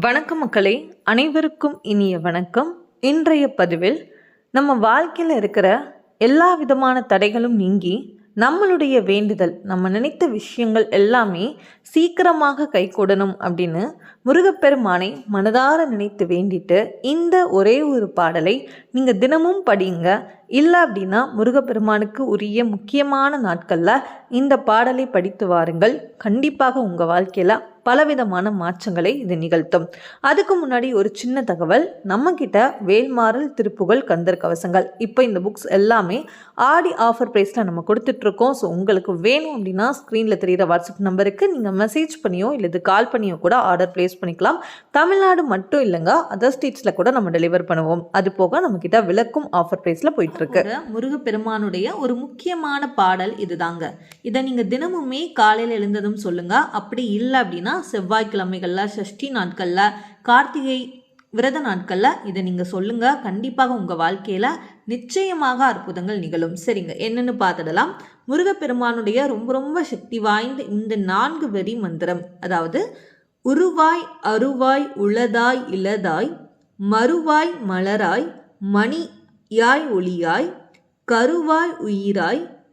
வணக்கம் மக்களே அனைவருக்கும் இனிய வணக்கம். இன்றைய பதிவில் நம்ம வாழ்க்கையில் இருக்கிற எல்லா விதமான தடைகளும் நீங்கி நம்மளுடைய வேண்டுதல் நம்ம நினைத்த விஷயங்கள் எல்லாமே சீக்கிரமாக கைகூடணும் அப்படின்னு முருகப்பெருமானை மனதார நினைத்து வேண்டிட்டு இந்த ஒரே ஒரு பாடலை நீங்கள் தினமும் படிங்க. இல்லை அப்படின்னா முருகப்பெருமானுக்கு உரிய முக்கியமான நாட்களில் இந்த பாடலை படித்து வாருங்கள். கண்டிப்பாக உங்கள் வாழ்க்கையில் பலவிதமான மாற்றங்களை இது நிகழ்த்தும். அதுக்கு முன்னாடி ஒரு சின்ன தகவல். நம்மக்கிட்ட வேல்மாறல் திருப்புகழ் கந்தர் கவசங்கள் இப்போ இந்த புக்ஸ் எல்லாமே ஆடி ஆஃபர் ப்ரைஸில் நம்ம கொடுத்துட்ருக்கோம். ஸோ உங்களுக்கு வேணும் அப்படின்னா ஸ்க்ரீனில் தெரிகிற வாட்ஸ்அப் நம்பருக்கு நீங்கள் மெசேஜ் பண்ணியோ இல்லை இது கால் பண்ணியோ கூட ஆர்டர் ப்ளேஸ் பண்ணிக்கலாம். தமிழ்நாடு மட்டும் இல்லைங்க அதர் ஸ்டேட்ஸில் கூட நம்ம டெலிவர் பண்ணுவோம். அது போக நம்மக்கிட்ட விளக்கும் ஆஃபர் ப்ரைஸில் போயிட்டுருக்கு முருகப்பெருமானுடைய ஒரு முக்கியமான பாடல் இதுதாங்க. இதை நீங்கள் தினமுமே காலையில் எழுந்ததும் சொல்லுங்கள் அப்படி இல்லை அப்படின்னா செவ்வாய்க்கிழமைகளில் சஷ்டி நாட்களில் கார்த்திகை விரத நாட்களில் இதை நீங்கள் சொல்லுங்கள் கண்டிப்பாக உங்கள் வாழ்க்கையில் நிச்சயமாக அற்புதங்கள் நிகழும். சரிங்க. என்னென்னு பார்த்துடலாம். முருகப்பெருமானுடைய ரொம்ப ரொம்ப சக்தி வாய்ந்த இந்த நான்கு வரி மந்திரம். அதாவது உருவாய் அருவாய் உளதாய் இளதாய் மறுவாய் மலராய் மணியாய் ஒளியாய் கருவாய் உயிராய்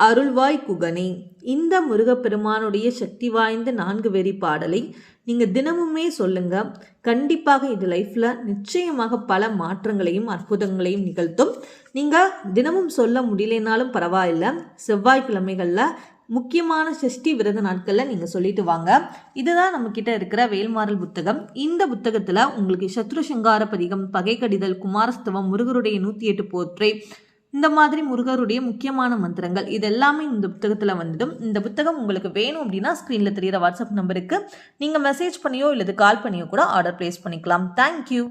அருள்வாய் குகனே. இந்த முருகப்பெருமானுடைய சக்தி வாய்ந்த நான்கு வெறி பாடலை நீங்கள் தினமுமே சொல்லுங்க. கண்டிப்பாக இது லைஃப்பில் நிச்சயமாக பல மாற்றங்களையும் அற்புதங்களையும் நிகழ்த்தும். நீங்கள் தினமும் சொல்ல முடியலனாலும் பரவாயில்ல. செவ்வாய்க்கிழமைகளில் முக்கியமான சஷ்டி விரத நாட்களில் நீங்கள் சொல்லிட்டு வாங்க. இதுதான் நம்மக்கிட்ட இருக்கிற வேல்மாறல் புத்தகம். இந்த புத்தகத்தில் உங்களுக்கு சத்ருசங்கார பதிகம் பகை கடிதல் குமாரஸ்தவம் முருகருடைய நூற்றி எட்டு போற்றை இந்த மாதிரி முருகருடைய முக்கியமான மந்திரங்கள் இது எல்லாமே இந்த புத்தகத்தில் வந்துடும் இந்த புத்தகம் உங்களுக்கு வேணும் அப்படின்னா ஸ்க்ரீனில் தெரியிற வாட்ஸ்அப் நம்பருக்கு நீங்கள் மெசேஜ் பண்ணியோ இல்லை கால் பண்ணியோ கூட ஆர்டர் ப்ளேஸ் பண்ணிக்கலாம். தேங்க்யூ